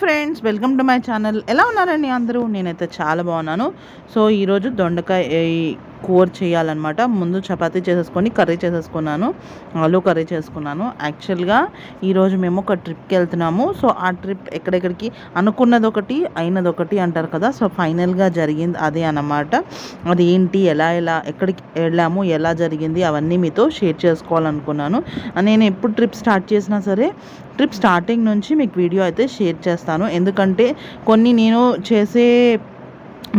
Friends welcome to my channel. ఎలా ఉన్నారండి అందరూ? నేనైతే చాలా బాగున్నాను. సో ఈరోజు దొండకాయ కూర చేయాలన్నమాట. ముందు చపాతీ చేసేసుకొని కర్రీ చేసేసుకున్నాను. ఆలూ కర్రీ చేసుకున్నాను. యాక్చువల్గా ఈరోజు మేము ఒక ట్రిప్కి వెళ్తున్నాము. సో ఆ ట్రిప్ ఎక్కడెక్కడికి అనుకున్నది ఒకటి అయినది ఒకటి అంటారు కదా. సో ఫైనల్గా జరిగింది అదే అన్నమాట. అది ఏంటి ఎలా ఎలా ఎక్కడికి వెళ్ళాము ఎలా జరిగింది అవన్నీ మీతో షేర్ చేసుకోవాలనుకున్నాను. నేను ఎప్పుడు ట్రిప్ స్టార్ట్ చేసినా సరే ట్రిప్ స్టార్టింగ్ నుంచి మీకు వీడియో అయితే షేర్ చేస్తాను. ఎందుకంటే కొన్ని నేను చేసే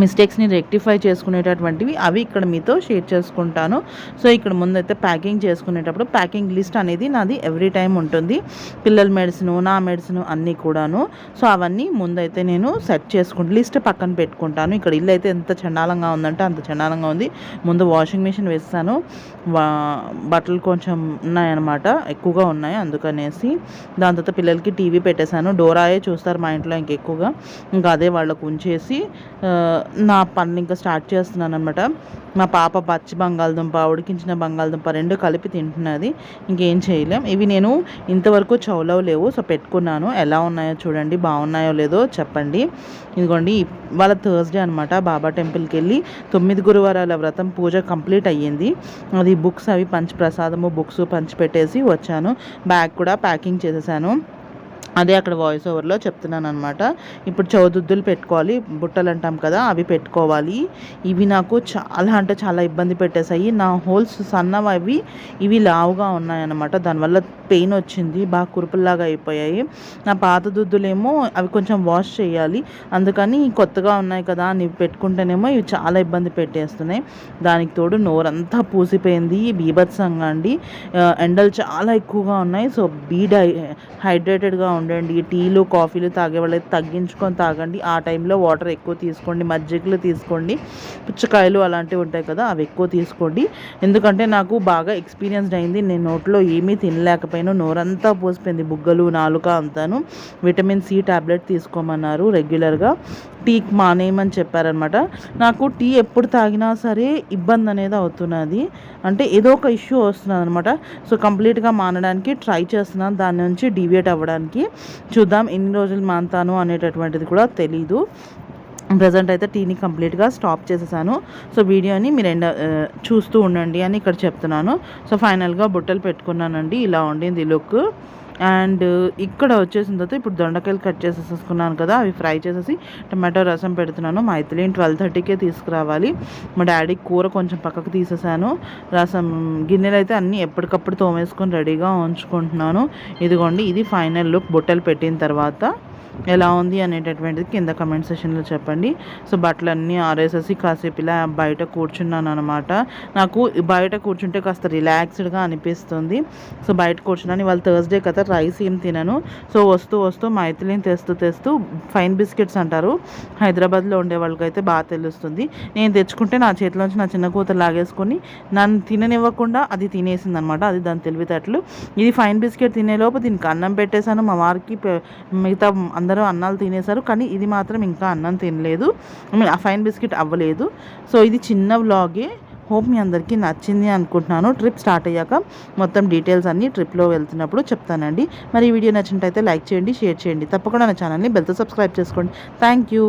మిస్టేక్స్ని రెక్టిఫై చేసుకునేటటువంటివి అవి ఇక్కడ మీతో షేర్ చేసుకుంటాను. సో ఇక్కడ ముందైతే ప్యాకింగ్ చేసుకునేటప్పుడు ప్యాకింగ్ లిస్ట్ అనేది నాది ఎవ్రీ టైం ఉంటుంది. పిల్లల మెడిసిన్ నా మెడిసిన్ అన్నీ కూడాను. సో అవన్నీ ముందైతే నేను సెట్ చేసుకుంటాను లిస్ట్ పక్కన పెట్టుకుంటాను. ఇక్కడ ఇల్లు అయితే ఎంత చండాలంగా ఉందంటే అంత చండాలంగా ఉంది. ముందు వాషింగ్ మిషన్ వేస్తాను. బట్టలు కొంచెం ఉన్నాయన్నమాట ఎక్కువగా ఉన్నాయి అందుకనేసి. దాని తర్వాత పిల్లలకి టీవీ పెట్టేశాను. డోరాయే చూస్తారు మా ఇంట్లో ఇంకెక్కువగా. ఇంకా అదే వాళ్ళకు ఉంచేసి నా పనులు ఇంకా స్టార్ట్ చేస్తున్నాను అనమాట మా పాప పచ్చి బంగాళదుంప ఉడికించిన బంగాళదుంప రెండు కలిపి తింటున్నది. ఇంకేం చేయలేం. ఇవి నేను ఇంతవరకు చౌలవ్ లేవు. సో పెట్టుకున్నాను. ఎలా ఉన్నాయో చూడండి. బాగున్నాయో లేదో చెప్పండి. ఇదిగోండి వాళ్ళ థర్స్డే అనమాట బాబా టెంపుల్కి వెళ్ళి తొమ్మిది గురువారాల వ్రతం పూజ కంప్లీట్ అయ్యింది. అది బుక్స్ అవి పంచి ప్రసాదము బుక్స్ పంచి పెట్టేసి వచ్చాను. బ్యాగ్ కూడా ప్యాకింగ్ చేసేసాను. అదే అక్కడ వాయిస్ ఓవర్లో చెప్తున్నాను అనమాట ఇప్పుడు చౌదుద్దులు పెట్టుకోవాలి బుట్టలు అంటాం కదా అవి పెట్టుకోవాలి. ఇవి నాకు చాలా అంటే చాలా ఇబ్బంది పెట్టేశాయి. నా హోల్స్ సన్నవి అవి ఇవి లావుగా ఉన్నాయన్నమాట. దానివల్ల పెయిన్ వచ్చింది బాగా కురుపుల్లాగా అయిపోయాయి. నా పాత దుద్దులేమో అవి కొంచెం వాష్ చేయాలి. అందుకని కొత్తగా ఉన్నాయి కదా అని పెట్టుకుంటేనేమో ఇవి చాలా ఇబ్బంది పెట్టేస్తున్నాయి. దానికి తోడు నోరంతా పూసిపోయింది బీభత్సంగా అండి. ఎండలు చాలా ఎక్కువగా ఉన్నాయి. సో బీడ్ హైడ్రేటెడ్గా ఉండండి. టీలు కాఫీలు తాగే వాళ్ళకి తగ్గించుకొని తాగండి. ఆ టైంలో వాటర్ ఎక్కువ తీసుకోండి. మజ్జిగలు తీసుకోండి. పుచ్చకాయలు అలాంటివి ఉంటాయి కదా అవి ఎక్కువ తీసుకోండి. ఎందుకంటే నాకు బాగా ఎక్స్పీరియన్స్డ్ అయింది. నేను నోట్లో ఏమీ తినలేకపోయినా. నోరంతా పోసిపోయింది. బుగ్గలు నాలుక అంతాను. విటమిన్ సి ట్యాబ్లెట్ తీసుకోమన్నారు రెగ్యులర్గా. టీ మానేయమని చెప్పారనమాట నాకు టీ ఎప్పుడు తాగినా సరే ఇబ్బంది అనేది అవుతున్నది. అంటే ఏదో ఒక ఇష్యూ వస్తున్నది అనమాట సో కంప్లీట్గా మానడానికి ట్రై చేస్తున్నాను. దాని నుంచి డివియేట్ అవ్వడానికి. చూద్దాం ఎన్ని రోజులు మాంతాను అనేటటువంటిది కూడా తెలీదు. ప్రజెంట్ అయితే టీని కంప్లీట్గా స్టాప్ చేసేసాను. సో వీడియోని మీరు ఎండ చూస్తూ ఉండండి అని ఇక్కడ చెప్తున్నాను. సో ఫైనల్గా బుట్టలు పెట్టుకున్నానండి. ఇలా ఉండింది లుక్. అండ్ ఇక్కడ వచ్చేసిన తర్వాత ఇప్పుడు దొండకాయలు కట్ చేసేసుకున్నాను కదా అవి ఫ్రై చేసేసి టమాటో రసం పెడుతున్నాను. మా ఇతలిని ట్వెల్వ్ థర్టీకే తీసుకురావాలి. మా డాడీ కూర కొంచెం పక్కకు తీసేసాను. రసం గిన్నెలు అయితే అన్నీ ఎప్పటికప్పుడు తోమేసుకొని రెడీగా ఉంచుకుంటున్నాను. ఇదిగోండి ఇది ఫైనల్ లుక్. బుట్టలు పెట్టిన తర్వాత ఎలా ఉంది అనేటటువంటిది కింద కమెంట్ సెషన్లో చెప్పండి. సో బట్టలన్నీ ఆరేసేసి కాసేపు ఇలా బయట కూర్చున్నాను అనమాట నాకు బయట కూర్చుంటే కాస్త రిలాక్స్డ్గా అనిపిస్తుంది. సో బయట కూర్చున్నాను. ఇవాళ థర్స్డే కదా రైస్ ఏం తినను. సో వస్తూ వస్తూ మైథిలిని తెస్తూ తెస్తూ ఫైన్ బిస్కెట్స్ అంటారు. హైదరాబాద్లో ఉండే వాళ్ళకి అయితే బాగా తెలుస్తుంది. నేను తెచ్చుకుంటే నా చేతిలోంచి నా చిన్న కూతురు లాగేసుకొని నన్ను తిననివ్వకుండా అది తినేసింది అనమాట అది దాని తెలివితేటలు. ఇది ఫైన్ బిస్కెట్ తినేలోపు దీనికి అన్నం పెట్టేశాను. మా వారికి మిగతా అందరూ అన్నాలు తినేశారు కానీ ఇది మాత్రం ఇంకా అన్నం తినలేదు. ఆ ఫైన్ బిస్కెట్ అవ్వలేదు. సో ఇది చిన్న వ్లాగే. హోప్ మీ అందరికీ నచ్చింది అనుకుంటున్నాను. ట్రిప్ స్టార్ట్ అయ్యాక మొత్తం డీటెయిల్స్ అన్నీ ట్రిప్లో వెళ్తున్నప్పుడు చెప్తానండి. మరి ఈ వీడియో నచ్చినట్టయితే లైక్ చేయండి షేర్ చేయండి. తప్పకుండా నా ఛానల్ని బెల్తో సబ్స్క్రైబ్ చేసుకోండి. Thank you.